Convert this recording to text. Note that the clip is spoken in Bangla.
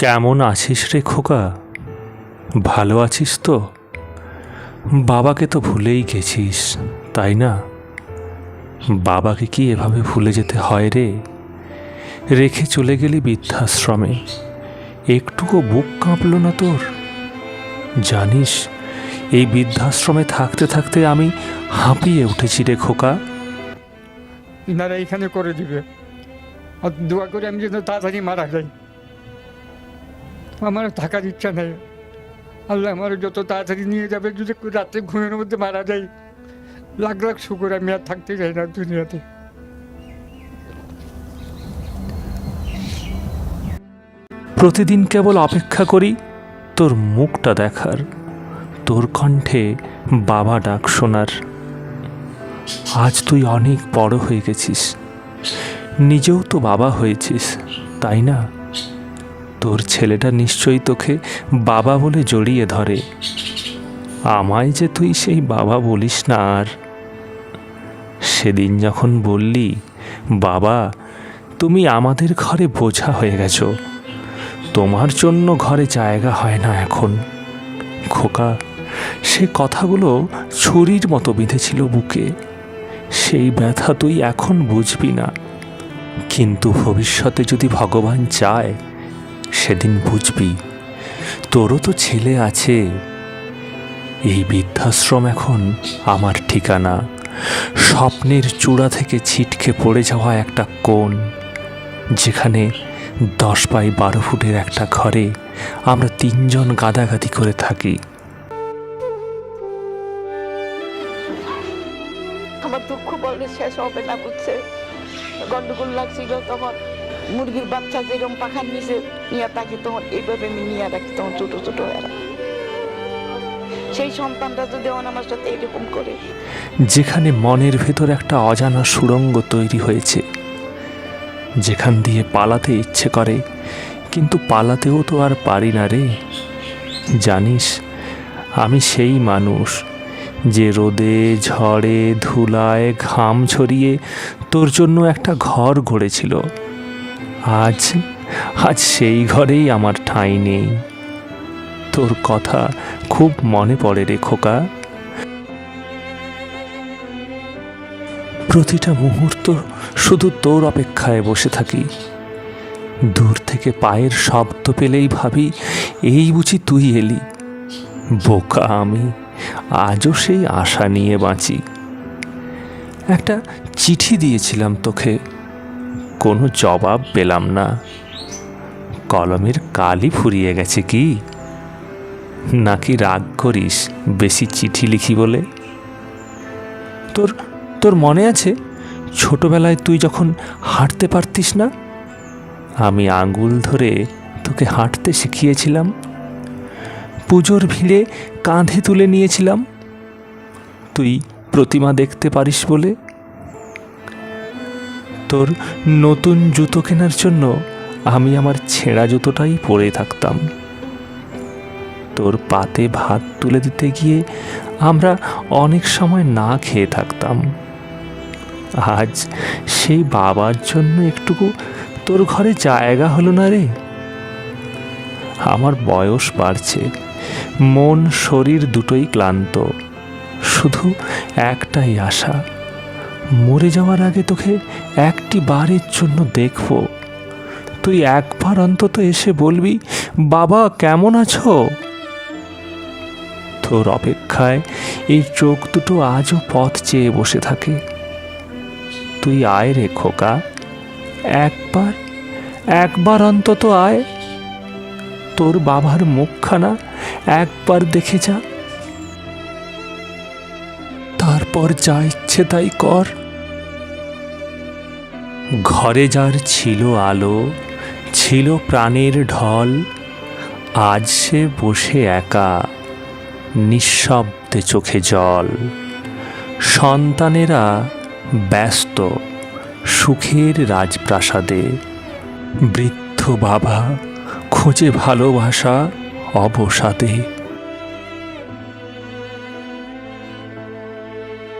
কেমন আছিস রে খোকা? ভালো আছিস তো? বাবাকে তো ভুলেই গেছিস, তাই না? বাবাকে কি এভাবে ভুলে যেতে হয় রে? রেখে চলে গেলি বৃদ্ধাশ্রমে। একটুকু বুক কাঁপলো না তোর? জানিস, এই বৃদ্ধাশ্রমে থাকতে থাকতে আমি হাঁপিয়ে উঠেছি রে খোকা। ইনারা এখানে করে দিবে। আর দোয়া করে আমি যেন তাড়াতাড়ি মারা যাই আমার থাকার ইচ্ছা নেই। আল্লাহ আমার যত তাড়াতাড়ি নিয়ে যাবে, যদি রাত্রে ঘুমের মধ্যে মারা যাই লাখ লাখ শুকুর আমি আর থাকতে চাই না দুনিয়াতে। প্রতিদিন কেবল অপেক্ষা করি তোর মুখটা দেখার, তোর কণ্ঠে বাবা ডাক শোনার। আজ তুই অনেক বড় হয়ে গেছিস, নিজেও তো বাবা হয়েছিস, তাই না? তোর ছেলেটা নিশ্চয়ই তোকে বাবা বলে জড়িয়ে ধরে। আমায় যে তুই সেই বাবা বলিস না আর। সেদিন যখন বললি, বাবা, তুমি আমাদের ঘরে বোঝা হয়ে গেছো। তোমার জন্য ঘরে জায়গা হয় না এখন। খোকা, সে কথাগুলো ছুরির মতো বিঁধেছিল বুকে। সেই ব্যথা তুই এখন বুঝবি না। কিন্তু ভবিষ্যতে যদি ভগবান চায় সেদিন বুঝবি, তোরও তো ছেলে আছে। এই বৃদ্ধাশ্রম এখন আমার ঠিকানা। স্বপ্নের চূড়া থেকে ছিটকে পড়ে যাওয়া একটা কোণ, যেখানে দশ বাই বারো ফুটের একটা ঘরে আমরা তিনজন গাদাগাদি করে থাকি। আমার দুঃখ বললে শেষ হবে না বুঝছে। গন্ডগোল লাগছিল তখন মুরগির বাচ্চা যেরকম পাখার নিচে নিয়ে থাকি তখন এইভাবে আমি নিয়ে রাখি, তখন ছোট ছোট হয়ে। সেই সন্তানটা যদি আমার সাথে এরকম করে। যেখানে মনের ভেতর একটা অজানা সুড়ঙ্গ তৈরি হয়েছে। যেখান দিয়ে পালাতে ইচ্ছে করে, কিন্তু পালাতেও তো আর পারি না রে। জানিস, আমি সেই মানুষ যে রোদে, ঝড়ে, ধুলায় ঘাম ছড়িয়ে তোর জন্য একটা ঘর গড়েছিল। আজ আজ সেই ঘরেই আমার ঠাঁই নেই। তোর কথা খুব মনে পড়ে রে খোকা। প্রতিটা মুহূর্ত শুধু তোর অপেক্ষায় বসে থাকি। দূর থেকে পায়ের শব্দ পেলেই ভাবি, এই বুঝি তুই এলি। বোকা আমি, আজও সেই আশা নিয়ে বাঁচি। একটা চিঠি দিয়েছিলাম তোকে। কোনো জবাব পেলাম না। কলমের কালি ফুরিয়ে গেছে কি? নাকি রাগ করিস বেশি চিঠি লিখি বলে? তোর তোর মনে আছে ছোটবেলায় তুই যখন হাঁটতে পারতিস না? আমি আঙ্গুল ধরে তোকে হাঁটতে শিখিয়েছিলাম। পুজোর ভিড়ে কাঁধে তুলে নিয়েছিলাম। তুই প্রতিমা দেখতে পারিস বলে? তোর নতুন জুতো কেনার জন্য আমি আমার ছেঁড়া জুতোটাই পরে থাকতাম। তোর পাতে ভাত তুলে দিতে গিয়ে আমরা অনেক সময় না খেয়ে থাকতাম। আজ সেই বাবার জন্য একটুকু তোর ঘরে জায়গা হলো না রে। আমার বয়স বাড়ছে, মন, শরীর দুটোই ক্লান্ত, শুধু একটাই আশা। মরে যাওয়ার আগে তোকে একটি বারের জন্য দেখব। তুই একবার অন্তত এসে বলবি, বাবা, কেমন আছো? তোর অপেক্ষায় এই চোখ দুটো আজও পথ চেয়ে বসে থাকে। তুই আয় রে খোকা, একবার একবার অন্তত আয়। তোর বাবার মুখখানা একবার দেখে যা। তারপর যা ইচ্ছে তাই কর। ঘরে যার ছিল আলো, ছিল প্রাণের ঢল, আজ সে বসে একা, নিঃশব্দে চোখে জল। সন্তানেরা ব্যস্ত, সুখের রাজপ্রাসাদে। বৃদ্ধ বাবা খোঁজে ভালোবাসা অবসাদে।